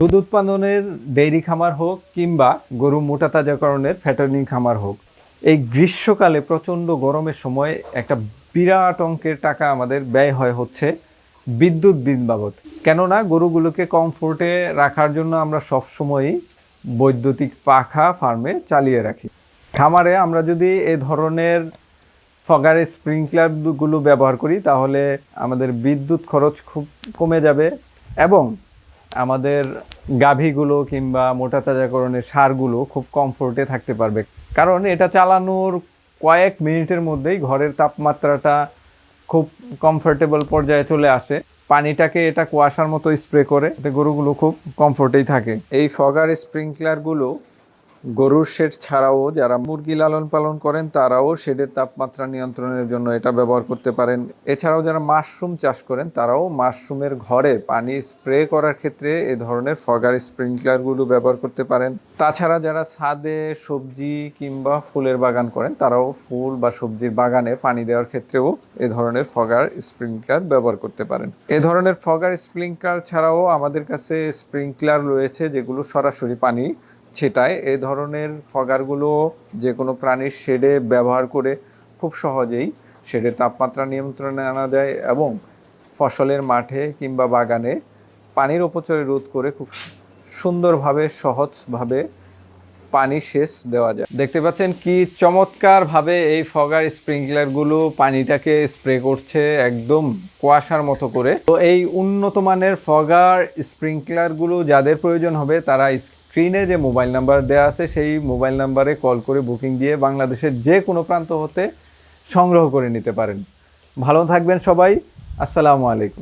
দুধ উৎপাদনের ডেইরি খামার হোক কিংবা গরু মোটা তাজাকরণের ফ্যাটার্নিং খামার হোক, এই গ্রীষ্মকালে প্রচণ্ড গরমের সময় একটা বিরাট অঙ্কের টাকা আমাদের ব্যয় হয় হচ্ছে বিদ্যুৎ বিল বাবদ। কেননা গরুগুলোকে কমফোর্টে রাখার জন্য আমরা সবসময়ই বৈদ্যুতিক পাখা ফার্মে চালিয়ে রাখি। খামারে আমরা যদি এ ধরনের ফগার স্প্রিংকলারগুলো ব্যবহার করি, তাহলে আমাদের বিদ্যুৎ খরচ খুব কমে যাবে এবং আমাদের গাভীগুলো কিংবা মোটা তাজাকরণের সারগুলো খুব কমফোর্টে থাকতে পারবে। কারণ এটা চালানোর কয়েক মিনিটের মধ্যেই ঘরের তাপমাত্রাটা খুব কমফোর্টেবল পর্যায়ে চলে আসে। পানিটাকে এটা কুয়াশার মতো স্প্রে করে। গরুগুলো খুব কমফোর্টেই থাকে। এই ফগার স্প্রিংকলারগুলো গরুর শেড ছাড়াও যারা মুরগি লালন পালন করেন, তারাও শেডের তাপমাত্রা নিয়ন্ত্রণের জন্য এটা ব্যবহার করতে পারেন। এছাড়াও যারা মাশরুম চাষ করেন, তারাও মাশরুমের ঘরে পানি স্প্রে করার ক্ষেত্রে এ ধরনের ফগার স্প্রিংকলারগুলো ব্যবহার করতে পারেন। তাছাড়া যারা ছাদে সবজি কিংবা ফুলের বাগান করেন, তারাও ফুল বা সবজির বাগানে পানি দেওয়ার ক্ষেত্রেও এ ধরনের ফগার স্প্রিংকলার ব্যবহার করতে পারেন। এ ধরনের ফগার স্প্রিংকলার ছাড়াও আমাদের কাছে স্প্রিংকলার রয়েছে, যেগুলো সরাসরি পানি ছেটায়। এ ধরনের ফগারগুলো যে কোনো প্রাণীর শেডে ব্যবহার করে খুব সহজেই শেডের তাপমাত্রা নিয়ন্ত্রণে আনা যায় এবং ফসলের মাঠে কিংবা বাগানে পানির অপচয় রোধ করে খুব সুন্দরভাবে, সহজভাবে পানি সেচ দেওয়া যায়। দেখতে পাচ্ছেন কি চমৎকারভাবে এই ফগার স্প্রিংকলারগুলো পানিটাকে স্প্রে করছে একদম কুয়াশার মতো করে। তো এই উন্নত মানের ফগার স্প্রিংকলারগুলো যাদের প্রয়োজন হবে তারা স্ক্রিনে যে মোবাইল নাম্বার দেওয়া আছে, সেই মোবাইল নাম্বারে কল করে বুকিং দিয়ে বাংলাদেশের যে কোনো প্রান্ত হতে সংগ্রহ করে নিতে পারেন। ভালো থাকবেন সবাই। আসসালামু আলাইকুম।